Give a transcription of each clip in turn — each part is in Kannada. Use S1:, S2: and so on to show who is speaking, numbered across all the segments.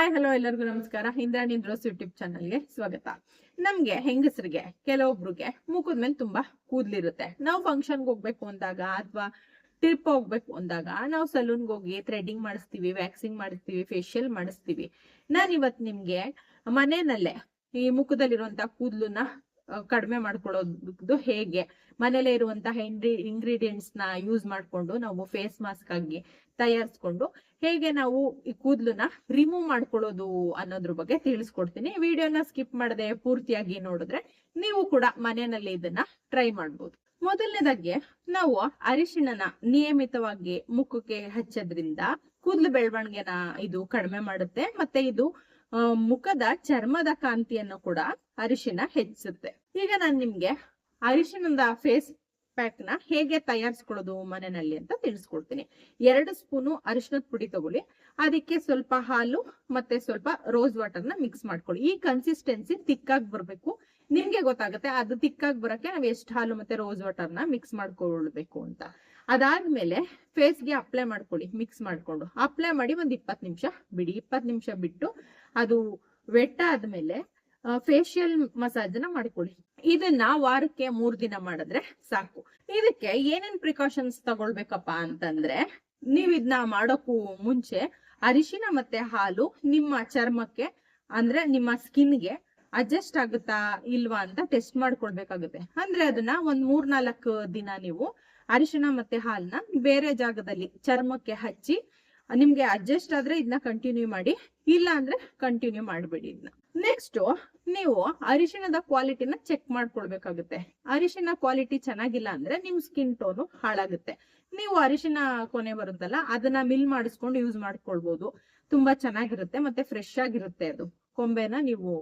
S1: ಹಾಯ್ ಹಲೋ ಎಲ್ಲರಿಗೂ ನಮಸ್ಕಾರ. ಇಂದ್ರಾಣಿ ಡ್ರೋಸ್ ಯೂಟ್ಯೂಬ್ ಚಾನಲ್ಗೆ ಸ್ವಾಗತ. ನಮ್ಗೆ ಹೆಂಗಸರಿಗೆ, ಕೆಲವೊಬ್ರಿಗೆ ಮುಖದ ಮೇಲೆ ತುಂಬಾ ಕೂದ್ಲಿರುತ್ತೆ. ನಾವು ಫಂಕ್ಷನ್ಗೆ ಹೋಗ್ಬೇಕು ಅಂದಾಗ ಅಥವಾ ಟ್ರಿಪ್ ಹೋಗ್ಬೇಕು ಅಂದಾಗ ನಾವು ಸಲೂನ್ಗೆ ಹೋಗಿ ಥ್ರೆಡಿಂಗ್ ಮಾಡಿಸ್ತೀವಿ ವ್ಯಾಕ್ಸಿಂಗ್ ಮಾಡಿಸ್ತೀವಿ ಫೇಶಿಯಲ್ ಮಾಡಿಸ್ತೀವಿ. ನಾನು ಇವತ್ತು ನಿಮ್ಗೆ ಮನೆಯಲ್ಲೇ ಈ ಮುಖದಲ್ಲಿರುವಂತಹ ಕೂದಲನ್ನ ಕಡಿಮೆ ಮಾಡ್ಕೊಳ್ಳೋದು ಹೇಗೆ? ಮನೇಲೆ ಇರುವಂತಹ ಇಂಗ್ರೀಡಿಯೆಂಟ್ಸ್ನ ಯೂಸ್ ಮಾಡ್ಕೊಂಡು ನಾವು ಫೇಸ್ ಮಾಸ್ಕ್ ಆಗಿ ತಯಾರಿಸ್ಕೊಂಡು ಹೇಗೆ ನಾವು ಈ ಕೂದಲನ್ನ ರಿಮೂವ್ ಮಾಡ್ಕೊಳ್ಳೋದು ಅನ್ನೋದ್ರ ಬಗ್ಗೆ ತಿಳಿಸ್ಕೊಡ್ತೀನಿ. ವಿಡಿಯೋನ ಸ್ಕಿಪ್ ಮಾಡದೆ ಪೂರ್ತಿಯಾಗಿ ನೋಡಿದ್ರೆ ನೀವು ಕೂಡ ಮನೆಯಲ್ಲಿ ಇದನ್ನ ಟ್ರೈ ಮಾಡ್ಬೋದು. ಮೊದಲನೇದಾಗಿ ನಾವು ಅರಿಶಿಣನ ನಿಯಮಿತವಾಗಿ ಮುಖಕ್ಕೆ ಹಚ್ಚೋದ್ರಿಂದ ಕೂದಲು ಬೆಳವಣಿಗೆನ ಇದು ಕಡಿಮೆ ಮಾಡುತ್ತೆ. ಮತ್ತೆ ಇದು ಮುಖದ ಚರ್ಮದ ಕಾಂತಿಯನ್ನು ಕೂಡ ಅರಿಶಿನ ಹೆಚ್ಚಿಸುತ್ತೆ. ಈಗ ನಾನು ನಿಮ್ಗೆ ಅರಿಶಿನದ ಫೇಸ್ ಪ್ಯಾಕ್ನ ಹೇಗೆ ತಯಾರಿಸ್ಕೊಳ್ಳೋದು ಮನೆಯಲ್ಲಿ ಅಂತ ತಿಳಿಸ್ಕೊಡ್ತೀನಿ. ಎರಡು ಸ್ಪೂನು ಅರಿಶಿನದ ಪುಡಿ ತಗೊಳ್ಳಿ. ಅದಕ್ಕೆ ಸ್ವಲ್ಪ ಹಾಲು ಮತ್ತೆ ಸ್ವಲ್ಪ ರೋಸ್ ವಾಟರ್ನ ಮಿಕ್ಸ್ ಮಾಡ್ಕೊಳ್ಳಿ. ಈ ಕನ್ಸಿಸ್ಟೆನ್ಸಿ ತಿಕ್ಕಾಗಿ ಬರ್ಬೇಕು. ನಿಮ್ಗೆ ಗೊತ್ತಾಗುತ್ತೆ, ಅದು ತಿಕ್ಕಾಗಿ ಬರಕ್ಕೆ ನಾವು ಎಷ್ಟು ಹಾಲು ಮತ್ತೆ ರೋಸ್ ವಾಟರ್ನ ಮಿಕ್ಸ್ ಮಾಡ್ಕೊಳ್ಬೇಕು ಅಂತ. ಅದಾದ್ಮೇಲೆ ಫೇಸ್ಗೆ ಅಪ್ಲೈ ಮಾಡ್ಕೊಳ್ಳಿ ಮಿಕ್ಸ್ ಮಾಡ್ಕೊಂಡು. ಅಪ್ಲೈ ಮಾಡಿ ಒಂದು ಇಪ್ಪತ್ತು ನಿಮಿಷ ಬಿಡಿ. ಇಪ್ಪತ್ತು ನಿಮಿಷ ಬಿಟ್ಟು ಅದು ವೆಟ್ ಆದ್ಮೇಲೆ ಫೇಶಿಯಲ್ ಮಸಾಜ್ನ ಮಾಡ್ಕೊಳ್ಳಿ. ಇದನ್ನ ವಾರಕ್ಕೆ ಮೂರ್ ದಿನ ಮಾಡಿದ್ರೆ ಸಾಕು. ಇದಕ್ಕೆ ಏನೇನ್ ಪ್ರಿಕಾಷನ್ಸ್ ತಗೊಳ್ಬೇಕಪ್ಪ ಅಂತಂದ್ರೆ, ನೀವ್ ಇದನ್ನ ಮಾಡೋಕ್ಕೂ ಮುಂಚೆ ಅರಿಶಿನ ಮತ್ತೆ ಹಾಲು ನಿಮ್ಮ ಚರ್ಮಕ್ಕೆ, ಅಂದ್ರೆ ನಿಮ್ಮ ಸ್ಕಿನ್ಗೆ ಅಡ್ಜಸ್ಟ್ ಆಗುತ್ತಾ ಇಲ್ವಾ ಅಂತ ಟೆಸ್ಟ್ ಮಾಡ್ಕೊಳ್ಬೇಕಾಗುತ್ತೆ. ಅಂದ್ರೆ ಅದನ್ನ ಒಂದ್ ಮೂರ್ನಾಲ್ಕು ದಿನ ನೀವು ಅರಿಶಿನ ಮತ್ತೆ ಹಾಲ್ನ ಬೇರೆ ಜಾಗದಲ್ಲಿ ಚರ್ಮಕ್ಕೆ ಹಚ್ಚಿ, ನಿಮ್ಗೆ ಅಡ್ಜಸ್ಟ್ ಆದ್ರೆ ಇದನ್ನ ಕಂಟಿನ್ಯೂ ಮಾಡಿ, ಇಲ್ಲ ಅಂದ್ರೆ ಕಂಟಿನ್ಯೂ ಮಾಡ್ಬೇಡಿ ಇದನ್ನ ನೆಕ್ಸ್ಟ್ ನೀವು ಅರಿಶಿಣದ ಕ್ವಾಲಿಟಿನ ಚೆಕ್ ಮಾಡ್ಕೊಳ್ಬೇಕಾಗುತ್ತೆ. ಅರಿಶಿನ ಕ್ವಾಲಿಟಿ ಚೆನ್ನಾಗಿಲ್ಲ ಅಂದ್ರೆ ನಿಮ್ ಸ್ಕಿನ್ ಟೋನು ಹಾಳಾಗುತ್ತೆ. ನೀವು ಅರಿಶಿನ ಕೊನೆ ಬರುತ್ತಲ್ಲ, ಅದನ್ನ ಮಿಲ್ ಮಾಡಿಸ್ಕೊಂಡು ಯೂಸ್ ಮಾಡ್ಕೊಳ್ಬಹುದು ತುಂಬಾ ಚೆನ್ನಾಗಿರುತ್ತೆ ಮತ್ತೆ ಫ್ರೆಶ್ ಆಗಿರುತ್ತೆ ಅದು. ಕೊಂಬೆನ ನೀವು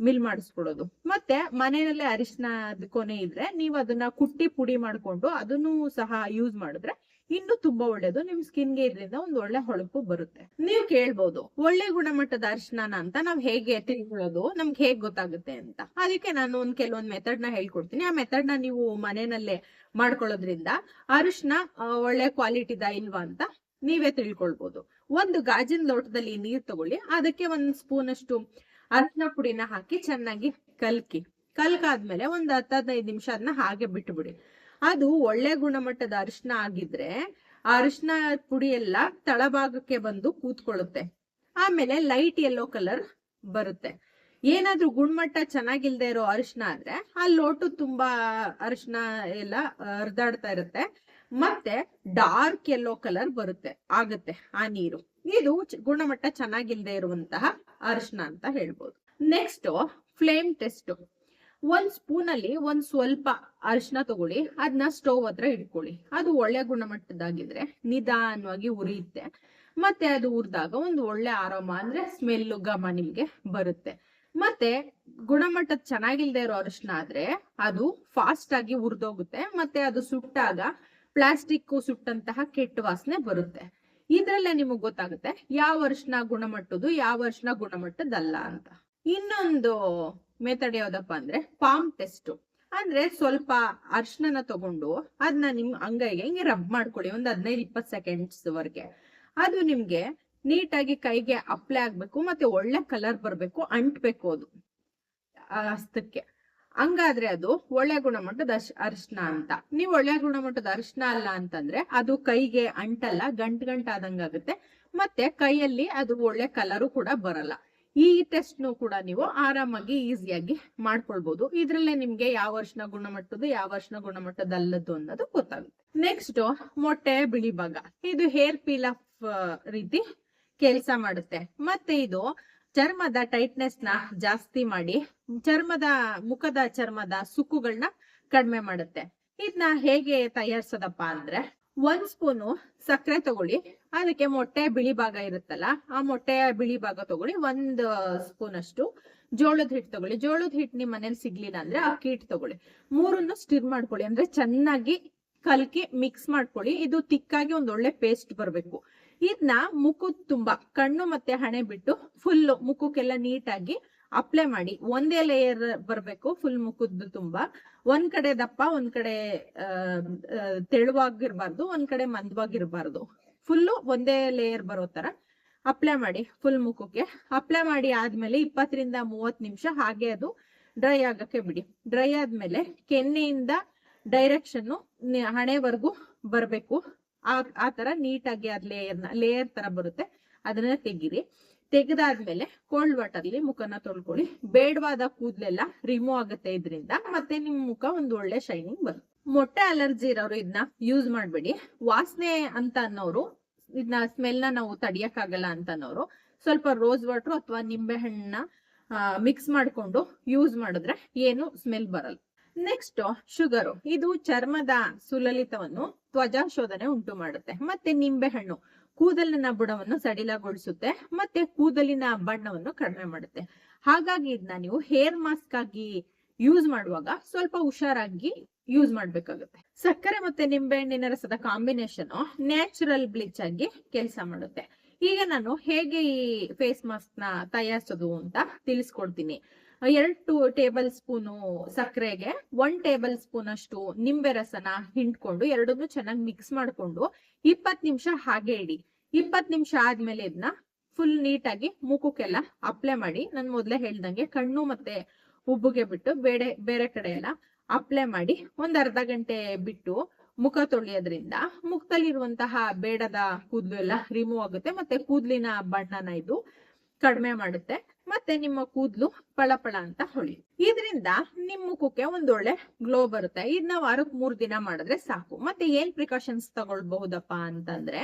S1: ಮಿಲ್ ಮಾಡಿಸ್ಕೊಳ್ಳೋದು ಮತ್ತೆ ಮನೆಯಲ್ಲೇ ಅರಿಶಿನ ಕೊನೆ ಇದ್ರೆ ನೀವು ಅದನ್ನ ಕುಟ್ಟಿ ಪುಡಿ ಮಾಡ್ಕೊಂಡು ಅದನ್ನು ಸಹ ಯೂಸ್ ಮಾಡಿದ್ರೆ ಇನ್ನು ತುಂಬಾ ಒಳ್ಳೇದು. ನಿಮ್ ಸ್ಕಿನ್ಗೆ ಇದರಿಂದ ಒಂದು ಒಳ್ಳೆ ಹೊಳಪು ಬರುತ್ತೆ. ನೀವು ಕೇಳ್ಬೋದು, ಒಳ್ಳೆ ಗುಣಮಟ್ಟದ ಅರಿಶಿನ ಅಂತ ನಾವ್ ಹೇಗೆ ತಿಳ್ಕೊಳ್ಳೋದು, ನಮ್ಗೆ ಹೇಗ್ ಗೊತ್ತಾಗುತ್ತೆ ಅಂತ. ಅದಕ್ಕೆ ನಾನು ಒಂದ್ ಕೆಲವೊಂದ್ ಮೆಥಡ್ನ ಹೇಳ್ಕೊಡ್ತೀನಿ. ಆ ಮೆಥಡ್ನ ನೀವು ಮನೆಯಲ್ಲೇ ಮಾಡ್ಕೊಳ್ಳೋದ್ರಿಂದ ಅರಿಶಿನ ಒಳ್ಳೆ ಕ್ವಾಲಿಟಿದ ಇಲ್ವಾ ಅಂತ ನೀವೇ ತಿಳ್ಕೊಳ್ಬಹುದು ಒಂದು ಗಾಜಿನ ಲೋಟದಲ್ಲಿ ನೀರ್ ತಗೊಳ್ಳಿ, ಅದಕ್ಕೆ ಒಂದ್ ಸ್ಪೂನ್ ಅಷ್ಟು ಅರಿಶಿನ ಪುಡಿನ ಹಾಕಿ ಚೆನ್ನಾಗಿ ಕಲ್ಕಿ. ಕಲ್ಕಾದ್ಮೇಲೆ ಒಂದ್ ಹತ್ತು ಹದಿನೈದು ನಿಮಿಷ ಅದನ್ನ ಹಾಗೆ ಬಿಟ್ಬಿಡಿ. ಅದು ಒಳ್ಳೆ ಗುಣಮಟ್ಟದ ಅರಿಶಿನ ಆಗಿದ್ರೆ ಆ ಅರಿಶಿನ ಪುಡಿ ಎಲ್ಲ ತಳಭಾಗಕ್ಕೆ ಬಂದು ಕೂತ್ಕೊಳ್ಳುತ್ತೆ. ಆಮೇಲೆ ಲೈಟ್ ಯೆಲ್ಲೋ ಕಲರ್ ಬರುತ್ತೆ. ಏನಾದ್ರೂ ಗುಣಮಟ್ಟ ಚೆನ್ನಾಗಿಲ್ದೇ ಇರೋ ಅರಿಶಿನ ಆದ್ರೆ ಆ ಲೋಟು ತುಂಬಾ ಅರಿಶಿನ ಎಲ್ಲ ಹರಿದಾಡ್ತಾ ಇರುತ್ತೆ. ಮತ್ತೆ ಡಾರ್ಕ್ ಯೆಲ್ಲೋ ಕಲರ್ ಬರುತ್ತೆ, ಆಗುತ್ತೆ ಆ ನೀರು. ಇದು ಗುಣಮಟ್ಟ ಚೆನ್ನಾಗಿಲ್ಲದೆ ಇರುವಂತಹ ಅರಿಶಿನ ಅಂತ ಹೇಳ್ಬೋದು. ನೆಕ್ಸ್ಟ್ ಫ್ಲೇಮ್ ಟೆಸ್ಟ್ ಒಂದ್ ಸ್ಪೂನ್ ಅಲ್ಲಿ ಒಂದ್ ಸ್ವಲ್ಪ ಅರಿಶಿನ ತಗೊಳ್ಳಿ ಅದನ್ನ ಸ್ಟೋವ್ ಹತ್ರ ಇಟ್ಕೊಳ್ಳಿ. ಅದು ಒಳ್ಳೆ ಗುಣಮಟ್ಟದಾಗಿದ್ರೆ ನಿಧಾನವಾಗಿ ಉರಿಯುತ್ತೆ. ಮತ್ತೆ ಅದು ಉರಿದಾಗ ಒಂದು ಒಳ್ಳೆ ಆರಾಮ ಅಂದ್ರೆ ಸ್ಮೆಲ್ ಗಮ ನಿಮ್ಗೆ ಬರುತ್ತೆ. ಮತ್ತೆ ಗುಣಮಟ್ಟ ಚೆನ್ನಾಗಿಲ್ದೇ ಇರೋ ಅರಿಶಿನ ಆದ್ರೆ ಅದು ಫಾಸ್ಟ್ ಆಗಿ ಉರಿದೋಗುತ್ತೆ. ಮತ್ತೆ ಅದು ಸುಟ್ಟಾಗ ಪ್ಲಾಸ್ಟಿಕ್ ಸುಟ್ಟಂತಹ ಕೆಟ್ಟ ವಾಸನೆ ಬರುತ್ತೆ. ಇದ್ರಲ್ಲೇ ನಿಮಗ್ ಗೊತ್ತಾಗುತ್ತೆ ಯಾವ ವರ್ಷನ ಗುಣಮಟ್ಟದ್ದು ಯಾವ ಅರ್ಶನ ಗುಣಮಟ್ಟದಲ್ಲ ಅಂತ. ಇನ್ನೊಂದು ಮೆಥಡ್ ಯಾವ್ದಪ್ಪ ಅಂದ್ರೆ ಪಾಮ್ ಟೆಸ್ಟ್ ಅಂದ್ರೆ ಸ್ವಲ್ಪ ಅರ್ಶನ ತಗೊಂಡು ಅದನ್ನ ನಿಮ್ ಅಂಗೈಗೆ ಹಿಂಗೆ ರಬ್ ಮಾಡ್ಕೊಳ್ಳಿ, ಒಂದ್ ಹದಿನೈದು ಇಪ್ಪತ್ ಸೆಕೆಂಡ್ಸ್ ವರೆಗೆ. ಅದು ನಿಮ್ಗೆ ನೀಟಾಗಿ ಕೈಗೆ ಅಪ್ಲೈ ಆಗ್ಬೇಕು, ಮತ್ತೆ ಒಳ್ಳೆ ಕಲರ್ ಬರ್ಬೇಕು, ಅಂಟ್ಬೇಕು ಅದು. ಹಸ್ತಕ್ಕೆ. ಹಂಗಾದ್ರೆ ಅದು ಒಳ್ಳೆ ಗುಣಮಟ್ಟದ ಅರ್ಶನ ಅಂತ. ನೀವು ಒಳ್ಳೆ ಗುಣಮಟ್ಟದ ಅರಿಶಿನ ಅಲ್ಲ ಅಂತಂದ್ರೆ ಅದು ಕೈಗೆ ಅಂಟಲ್ಲ ಗಂಟ್ ಗಂಟ್ ಆದಂಗಾಗುತ್ತೆ ಮತ್ತೆ ಕೈಯಲ್ಲಿ ಅದು ಒಳ್ಳೆ ಕಲರು ಕೂಡ ಬರಲ್ಲ. ಈ ಟೆಸ್ಟ್ ಕೂಡ ನೀವು ಆರಾಮಾಗಿ ಈಸಿಯಾಗಿ ಮಾಡ್ಕೊಳ್ಬಹುದು ಇದ್ರಲ್ಲೇ ನಿಮ್ಗೆ ಯಾವ ವರ್ಷನ ಗುಣಮಟ್ಟದ್ದು, ಯಾವ ವರ್ಷನ ಗುಣಮಟ್ಟದಲ್ಲದ್ದು ಅನ್ನೋದು ಗೊತ್ತಾಗುತ್ತೆ. ನೆಕ್ಸ್ಟ್ ಮೊಟ್ಟೆ ಬಿಳಿ ಭಾಗ. ಇದು ಹೇರ್ ಪೀಲ್ ಆಫ್ ರೀತಿ ಕೆಲಸ ಮಾಡುತ್ತೆ. ಮತ್ತೆ ಇದು ಚರ್ಮದ ಟೈಟ್ನೆಸ್ನ ಜಾಸ್ತಿ ಮಾಡಿ, ಚರ್ಮದ, ಮುಖದ ಚರ್ಮದ ಸುಕ್ಕುಗಳನ್ನ ಕಡಿಮೆ ಮಾಡುತ್ತೆ. ಇದನ್ನ ಹೇಗೆ ತಯಾರಿಸೋದಪ್ಪ ಅಂದ್ರೆ, ಒಂದ್ ಸ್ಪೂನು ಸಕ್ಕರೆ ತಗೊಳ್ಳಿ. ಅದಕ್ಕೆ ಮೊಟ್ಟೆ ಬಿಳಿ ಭಾಗ ಇರುತ್ತಲ್ಲ, ಆ ಮೊಟ್ಟೆಯ ಬಿಳಿ ಭಾಗ ತಗೊಳ್ಳಿ. ಒಂದ್ ಸ್ಪೂನ್ ಅಷ್ಟು ಜೋಳದ ಹಿಟ್ಟು ತಗೊಳ್ಳಿ. ಜೋಳದ ಹಿಟ್ಟು ನಿಮ್ ಮನೇಲಿ ಸಿಗ್ಲಿಲ್ಲ ಅಂದ್ರೆ ಅಕ್ಕಿ ಹಿಟ್ಟು ತಗೊಳ್ಳಿ. ಮೂರನ್ನು ಸ್ಟಿರ್ ಮಾಡ್ಕೊಳ್ಳಿ. ಅಂದ್ರೆ ಚೆನ್ನಾಗಿ ಕಲ್ಕಿ ಮಿಕ್ಸ್ ಮಾಡ್ಕೊಳ್ಳಿ. ಇದು ತಿಕ್ಕಾಗಿ ಒಂದ್ ಒಳ್ಳೆ ಪೇಸ್ಟ್ ಬರ್ಬೇಕು. ಇದನ್ನ ಮುಖದ ತುಂಬಾ, ಕಣ್ಣು ಮತ್ತೆ ಹಣೆ ಬಿಟ್ಟು ಫುಲ್ ಮುಖಕ್ಕೆಲ್ಲ ನೀಟಾಗಿ ಅಪ್ಲೈ ಮಾಡಿ. ಒಂದೇ ಲೇಯರ್ ಬರ್ಬೇಕು ಫುಲ್ ಮುಖದ್ದು ತುಂಬಾ. ಒಂದ್ ಕಡೆ ದಪ್ಪ, ಒಂದ್ ಕಡೆ ತೆಳುವಾಗಿರ್ಬಾರ್ದು, ಒಂದ್ ಕಡೆ ಮಂದವಾಗಿರ್ಬಾರ್ದು. ಫುಲ್ಲು ಒಂದೇ ಲೇಯರ್ ಬರೋ ತರ ಅಪ್ಲೈ ಮಾಡಿ ಫುಲ್ ಮುಖಕ್ಕೆ. ಅಪ್ಲೈ ಮಾಡಿ ಆದ್ಮೇಲೆ ಇಪ್ಪತ್ತರಿಂದ ಮೂವತ್ ನಿಮಿಷ ಹಾಗೆ ಅದು ಡ್ರೈ ಆಗಕ್ಕೆ ಬಿಡಿ. ಡ್ರೈ ಆದ್ಮೇಲೆ ಕೆನ್ನೆಯಿಂದ ಡೈರೆಕ್ಷನ್ ಹಣೆವರೆಗೂ ಬರಬೇಕು. ಆ ತರ ನೀಟಾಗಿ ಅದ್ ಲೇಯರ್ನ ಲೇಯರ್ ತರ ಬರುತ್ತೆ. ಅದನ್ನ ತೆಗೀರಿ. ತೆಗೆದಾದ್ಮೇಲೆ ಕೋಲ್ಡ್ ವಾಟರ್ಲಿ ಮುಖನ ತೊಳ್ಕೊಳ್ಳಿ. ಬೇಡವಾದ ಕೂದಲೆಲ್ಲ ರಿಮೂವ್ ಆಗುತ್ತೆ ಇದರಿಂದ ಮತ್ತೆ ನಿಮ್ ಮುಖ ಒಂದು ಒಳ್ಳೆ ಶೈನಿಂಗ್ ಬರುತ್ತೆ. ಮೊಟ್ಟೆ ಅಲರ್ಜಿ ಇರೋರು ಇದನ್ನ ಯೂಸ್ ಮಾಡ್ಬೇಡಿ. ವಾಸನೆ ಅಂತ ಅನ್ನೋರು ಇದನ್ನ ಸ್ಮೆಲ್ನ ನಾವು ತಡಿಯಕ್ಕಾಗಲ್ಲ ಅಂತ ಅನ್ನೋರು, ಸ್ವಲ್ಪ ರೋಸ್ ವಾಟರ್ ಅಥವಾ ನಿಂಬೆ ಹಣ್ಣನ್ನ ಮಿಕ್ಸ್ ಮಾಡ್ಕೊಂಡು ಯೂಸ್ ಮಾಡಿದ್ರೆ ಏನು ಸ್ಮೆಲ್ ಬರಲ್ಲ. Next sugar. ಇದು ಚರ್ಮದ ಸುಲಲಿತವನ್ನು ತ್ವಜಾಶೋಧನೆ ಉಂಟು ಮಾಡುತ್ತೆ. ಮತ್ತೆ ನಿಂಬೆಹಣ್ಣು ಕೂದಲಿನ ಬುಡವನ್ನು ಸಡಿಲಗೊಳಿಸುತ್ತೆ. ಮತ್ತೆ ಕೂದಲಿನ ಬಣ್ಣವನ್ನು ಕಡಿಮೆ ಮಾಡುತ್ತೆ. ಹಾಗಾಗಿ ಇದನ್ನ ನೀವು ಹೇರ್ ಮಾಸ್ಕ್ ಆಗಿ ಯೂಸ್ ಮಾಡುವಾಗ ಸ್ವಲ್ಪ ಹುಷಾರಾಗಿ ಯೂಸ್ ಮಾಡ್ಬೇಕಾಗುತ್ತೆ. ಸಕ್ಕರೆ ಮತ್ತೆ ನಿಂಬೆಹಣ್ಣಿನ ರಸದ ಕಾಂಬಿನೇಷನ್ ನ್ಯಾಚುರಲ್ ಬ್ಲೀಚ್ ಆಗಿ ಕೆಲಸ ಮಾಡುತ್ತೆ. ಈಗ ನಾನು ಹೇಗೆ ಈ ಫೇಸ್ ಮಾಸ್ಕ್ನ ತಯಾರಿಸೋದು ಅಂತ ತಿಳಿಸ್ಕೊಡ್ತೀನಿ. ಎರಡು ಟೇಬಲ್ ಸ್ಪೂನು ಸಕ್ಕರೆಗೆ ಒನ್ ಟೇಬಲ್ ಸ್ಪೂನ್ ಅಷ್ಟು ನಿಂಬೆ ರಸನ ಹಿಂಡ್ಕೊಂಡು ಎರಡನ್ನೂ ಚೆನ್ನಾಗಿ ಮಿಕ್ಸ್ ಮಾಡ್ಕೊಂಡು ಇಪ್ಪತ್ ನಿಮಿಷ ಹಾಗೆ ಇಡಿ. ಇಪ್ಪತ್ ನಿಮಿಷ ಆದ್ಮೇಲೆ ಇದನ್ನ ಫುಲ್ ನೀಟಾಗಿ ಮುಖಕ್ಕೆಲ್ಲ ಅಪ್ಲೈ ಮಾಡಿ. ನಾನು ಮೊದಲೇ ಹೇಳ್ದಂಗೆ ಕಣ್ಣು ಮತ್ತೆ ಉಬ್ಬುಗೆ ಬಿಟ್ಟು ಬೇರೆ ಬೇರೆ ಕಡೆ ಎಲ್ಲ ಅಪ್ಲೈ ಮಾಡಿ ಒಂದ್ ಅರ್ಧ ಗಂಟೆ ಬಿಟ್ಟು ಮುಖ ತೊಳೆಯೋದ್ರಿಂದ ಮುಖದಲ್ಲಿರುವಂತಹ ಬೇಡದ ಕೂದಲು ಎಲ್ಲ ರಿಮೂವ್ ಆಗುತ್ತೆ. ಮತ್ತೆ ಕೂದಲಿನ ಬಣ್ಣನ ಇದು ಕಡಿಮೆ ಮಾಡುತ್ತೆ. ಮತ್ತೆ ನಿಮ್ಮ ಕೂದಲು ಪಳಪಳ ಅಂತ ಹೊಳಿ ಇದರಿಂದ ನಿಮ್ ಮುಖಕ್ಕೆ ಒಂದೊಳ್ಳೆ ಗ್ಲೋ ಬರುತ್ತೆ. ಇದನ್ನ ವಾರಕ್ ಮೂರ್ ದಿನ ಮಾಡಿದ್ರೆ ಸಾಕು. ಮತ್ತೆ ಏನ್ ಪ್ರಿಕಾಷನ್ಸ್ ತಗೊಳ್ಬಹುದಪ್ಪ ಅಂತಂದ್ರೆ,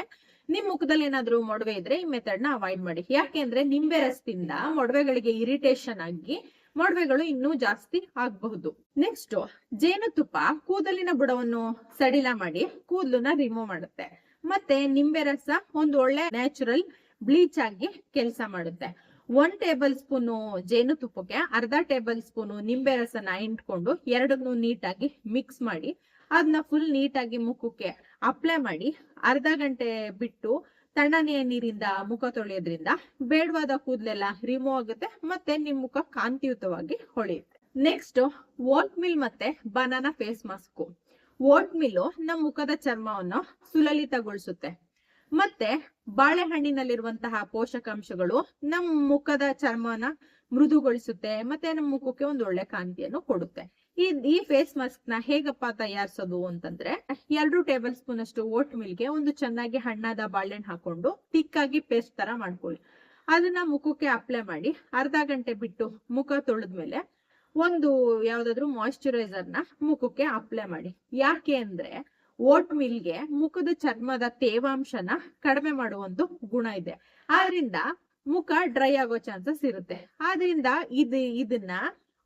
S1: ನಿಮ್ ಮುಖದಲ್ಲಿ ಏನಾದ್ರು ಮೊಡವೆ ಇದ್ರೆ ಈ ಮೆಥಡ್ನ ಅವಾಯ್ಡ್ ಮಾಡಿ. ಯಾಕೆಂದ್ರೆ ನಿಂಬೆ ರಸದಿಂದ ಮೊಡವೆಗಳಿಗೆ ಇರಿಟೇಷನ್ ಆಗಿ ಮೊಡವೆಗಳು ಇನ್ನೂ ಜಾಸ್ತಿ ಆಗಬಹುದು. ನೆಕ್ಸ್ಟ್ ಜೇನುತುಪ್ಪ ಕೂದಲಿನ ಬುಡವನ್ನು ಸಡಿಲ ಮಾಡಿ ಕೂದಲನ್ನ ರಿಮೂವ್ ಮಾಡುತ್ತೆ. ಮತ್ತೆ ನಿಂಬೆ ರಸ ಒಂದು ಒಳ್ಳೆ ನ್ಯಾಚುರಲ್ ಬ್ಲೀಚ್ ಆಗಿ ಕೆಲಸ ಮಾಡುತ್ತೆ. ಒನ್ ಟೇಬಲ್ ಸ್ಪೂನು ಜೇನುತುಪ್ಪಕ್ಕೆ ಅರ್ಧ ಟೇಬಲ್ ಸ್ಪೂನು ನಿಂಬೆ ರಸನ ಇಂಟ್ಕೊಂಡು ಎರಡನ್ನೂ ನೀಟಾಗಿ ಮಿಕ್ಸ್ ಮಾಡಿ ಅದನ್ನ ಫುಲ್ ನೀಟಾಗಿ ಮುಖಕ್ಕೆ ಅಪ್ಲೈ ಮಾಡಿ, ಅರ್ಧ ಗಂಟೆ ಬಿಟ್ಟು ತಣ್ಣನೆಯ ನೀರಿಂದ ಮುಖ ತೊಳೆಯೋದ್ರಿಂದ ಬೇಡವಾದ ಕೂದಲೆಲ್ಲ ರಿಮೂವ್ ಆಗುತ್ತೆ ಮತ್ತೆ ನಿಮ್ ಮುಖ ಕಾಂತಿಯುತವಾಗಿ ಹೊಳೆಯುತ್ತೆ. ನೆಕ್ಸ್ಟ್ ಓಟ್ ಮಿಲ್ ಮತ್ತೆ banana face mask vote mill ನಮ್ಮ ಮುಖದ ಚರ್ಮವನ್ನು ಸುಲಲಿತಗೊಳಿಸುತ್ತೆ. ಮತ್ತೆ ಬಾಳೆಹಣ್ಣಿನಲ್ಲಿರುವಂತಹ ಪೋಷಕಾಂಶಗಳು ನಮ್ಮ ಮುಖದ ಚರ್ಮನ ಮೃದುಗೊಳಿಸುತ್ತೆ, ಮತ್ತೆ ನಮ್ಮ ಮುಖಕ್ಕೆ ಒಂದು ಒಳ್ಳೆ ಕಾಂತಿಯನ್ನು ಕೊಡುತ್ತೆ. ಈ ಈ ಫೇಸ್ ಮಾಸ್ಕ್ನ ಹೇಗಪ್ಪ ತಯಾರಿಸೋದು ಅಂತಂದ್ರೆ, ಎರಡು ಟೇಬಲ್ ಸ್ಪೂನ್ ಅಷ್ಟು ಓಟ್ ಮಿಲ್ಗೆ ಒಂದು ಚೆನ್ನಾಗಿ ಹಣ್ಣಾದ ಬಾಳೆಹಣ್ಣು ಹಾಕೊಂಡು ತಿಕ್ಕಾಗಿ ಪೇಸ್ಟ್ ತರ ಮಾಡ್ಕೊಳ್ಳಿ. ಅದನ್ನ ಮುಖಕ್ಕೆ ಅಪ್ಲೈ ಮಾಡಿ ಅರ್ಧ ಗಂಟೆ ಬಿಟ್ಟು ಮುಖ ತೊಳೆದ್ಮೇಲೆ ಒಂದು ಯಾವ್ದಾದ್ರು ಮಾಯಿಶ್ಚರೈಸರ್ನ ಮುಖಕ್ಕೆ ಅಪ್ಲೈ ಮಾಡಿ. ಯಾಕೆ ಅಂದ್ರೆ ಓಟ್ ಮಿಲ್ಗೆ ಮುಖದ ಚರ್ಮದ ತೇವಾಂಶನ ಕಡಿಮೆ ಮಾಡುವಂತ ಗುಣ ಇದೆ. ಆದ್ರಿಂದ ಮುಖ ಡ್ರೈ ಆಗೋ ಚಾನ್ಸಸ್ ಇರುತ್ತೆ. ಆದ್ರಿಂದ ಇದು, ಇದನ್ನ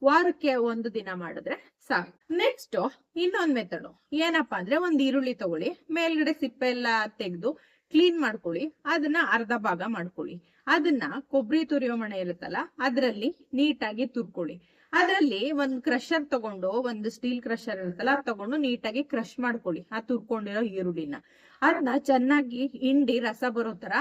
S1: ವಾರಕ್ಕೆ ಒಂದು ದಿನ ಮಾಡಿದ್ರೆ ಸಾಕು. ನೆಕ್ಸ್ಟ್ ಇನ್ನೊಂದ್ ಮೆಥಡ್ ಏನಪ್ಪಾ ಅಂದ್ರೆ ಒಂದ್ ಈರುಳ್ಳಿ ತಗೊಳ್ಳಿ, ಮೇಲ್ಗಡೆ ಸಿಪ್ಪೆ ಎಲ್ಲ ತೆಗೆದು ಕ್ಲೀನ್ ಮಾಡ್ಕೊಳ್ಳಿ, ಅದನ್ನ ಅರ್ಧ ಭಾಗ ಮಾಡ್ಕೊಳ್ಳಿ. ಅದನ್ನ ಕೊಬ್ಬರಿ ತುರಿಯೋ ಮಣೆ ಇರುತ್ತಲ್ಲ, ಅದ್ರಲ್ಲಿ ನೀಟಾಗಿ ತುರ್ಕೊಳ್ಳಿ. ಅದರಲ್ಲಿ ಒಂದ್ ಕ್ರಷರ್ ತಗೊಂಡು, ಒಂದು ಸ್ಟೀಲ್ ಕ್ರಷರ್ ಇರುತ್ತಲ್ಲ, ಅದ್ ತಗೊಂಡು ನೀಟಾಗಿ ಕ್ರಷ್ ಮಾಡ್ಕೊಳ್ಳಿ. ಆ ತುರ್ಕೊಂಡಿರೋ ಈರುಳ್ಳಿನ. ಅದನ್ನ ಚೆನ್ನಾಗಿ ಹಿಂಡಿ ರಸ ಬರೋ ತರ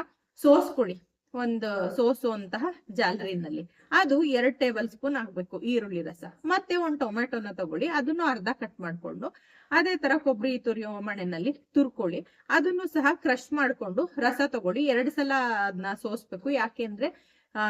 S1: ಸೋಸ್ಕೊಳ್ಳಿ. ಒಂದು ಸೋಸುವಂತಹ ಜಾಲರಿನಲ್ಲಿ. ಅದು ಎರಡ್ ಟೇಬಲ್ ಸ್ಪೂನ್ ಹಾಕ್ಬೇಕು ಈರುಳ್ಳಿ ರಸ. ಮತ್ತೆ ಒಂದ್ ಟೊಮೆಟೊನ ತಗೊಳ್ಳಿ, ಅದನ್ನು ಅರ್ಧ ಕಟ್ ಮಾಡ್ಕೊಂಡು, ಅದೇ ತರ ಕೊಬ್ಬರಿ ತುರಿಯೋ ಮಣೆನಲ್ಲಿ ತುರ್ಕೊಳ್ಳಿ. ಅದನ್ನು ಸಹ ಕ್ರಶ್ ಮಾಡ್ಕೊಂಡು ರಸ ತಗೊಳ್ಳಿ. ಎರಡ್ ಸಲ ಅದನ್ನ ಸೋಸ್ಬೇಕು. ಯಾಕೆಂದ್ರೆ ಆ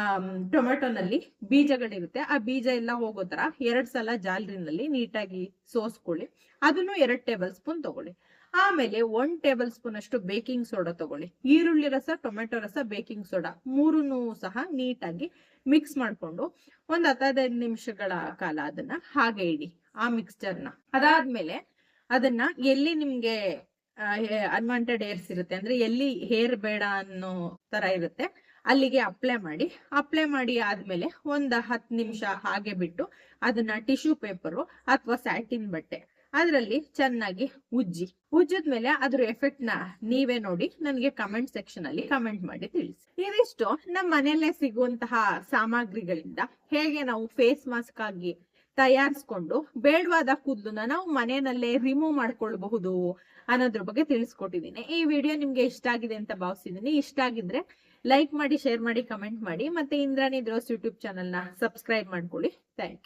S1: ಟೊಮೆಟೊನಲ್ಲಿ ಬೀಜಗಳಿರುತ್ತೆ. ಆ ಬೀಜ ಎಲ್ಲ ಹೋಗೋ ತರ ಎರಡ್ ಸಲ ಜಾಲರಿನಲ್ಲಿ ನೀಟಾಗಿ ಸೋಸ್ಕೊಳ್ಳಿ. ಅದನ್ನು ಎರಡ್ ಟೇಬಲ್ ಸ್ಪೂನ್ ತಗೊಳ್ಳಿ. ಆಮೇಲೆ ಒನ್ ಟೇಬಲ್ ಸ್ಪೂನ್ ಅಷ್ಟು ಬೇಕಿಂಗ್ ಸೋಡಾ ತಗೊಳ್ಳಿ. ಈರುಳ್ಳಿ ರಸ, ಟೊಮೆಟೊ ರಸ, ಬೇಕಿಂಗ್ ಸೋಡಾ ಮೂರನ್ನು ಸಹ ನೀಟಾಗಿ ಮಿಕ್ಸ್ ಮಾಡ್ಕೊಂಡು ಒಂದ್ ಹತ್ತೈದು ನಿಮಿಷಗಳ ಕಾಲ ಅದನ್ನ ಹಾಗೆ ಇಡಿ ಆ ಮಿಕ್ಸ್ಚರ್ನ ಅದಾದ್ಮೇಲೆ ಅದನ್ನ ಎಲ್ಲಿ ನಿಮ್ಗೆ ಅನ್ವಾಂಟೆಡ್ ಏರ್ಸ್ ಇರುತ್ತೆ. ಅಂದ್ರೆ ಎಲ್ಲಿ ಹೇರ್ ಬೇಡ ಅನ್ನೋ ತರ ಇರುತ್ತೆ. ಅಲ್ಲಿಗೆ ಅಪ್ಲೈ ಮಾಡಿ. ಅಪ್ಲೈ ಮಾಡಿ ಆದ್ಮೇಲೆ ಒಂದ್ ಹತ್ತು ನಿಮಿಷ ಹಾಗೆ ಬಿಟ್ಟು ಅದನ್ನ ಟಿಶ್ಯೂ ಪೇಪರು ಅಥವಾ ಸ್ಯಾಟಿನ್ ಬಟ್ಟೆ ಅದರಲ್ಲಿ ಚೆನ್ನಾಗಿ ಉಜ್ಜಿ. ಉಜ್ಜಿದ್ಮೇಲೆ ಅದ್ರ ಎಫೆಕ್ಟ್ನ ನೀವೇ ನೋಡಿ ನನಗೆ ಕಮೆಂಟ್ ಸೆಕ್ಷನ್ ಅಲ್ಲಿ ಕಮೆಂಟ್ ಮಾಡಿ ತಿಳಿಸಿ. ಇದಿಷ್ಟು ನಮ್ಮ ಮನೆಯಲ್ಲೇ ಸಿಗುವಂತಹ ಸಾಮಗ್ರಿಗಳಿಂದ ಹೇಗೆ ನಾವು ಫೇಸ್ ಮಾಸ್ಕ್ ಆಗಿ ತಯಾರಿಸ್ಕೊಂಡು ಬೇಡವಾದ ಕೂದಲನ್ನ ನಾವು ಮನೆಯಲ್ಲೇ ರಿಮೂವ್ ಮಾಡ್ಕೊಳ್ಬಹುದು. ಅನ್ನೋದ್ರ ಬಗ್ಗೆ ತಿಳಿಸ್ಕೊಟ್ಟಿದ್ದೀನಿ ಈ ವಿಡಿಯೋ ನಿಮ್ಗೆ ಇಷ್ಟ ಆಗಿದೆ ಅಂತ ಭಾವಿಸಿದೀನಿ. ಇಷ್ಟ ಆಗಿದ್ರೆ ಲೈಕ್ ಮಾಡಿ ಶೇರ್ ಮಾಡಿ ಕಮೆಂಟ್ ಮಾಡಿ, ಮತ್ತೆ ಇಂದ್ರಾಣಿ ದ್ರೋಸ್ ಯೂಟ್ಯೂಬ್ ಚಾನಲ್ನ ಸಬ್ಸ್ಕ್ರೈಬ್ ಮಾಡ್ಕೊಳ್ಳಿ. Thank you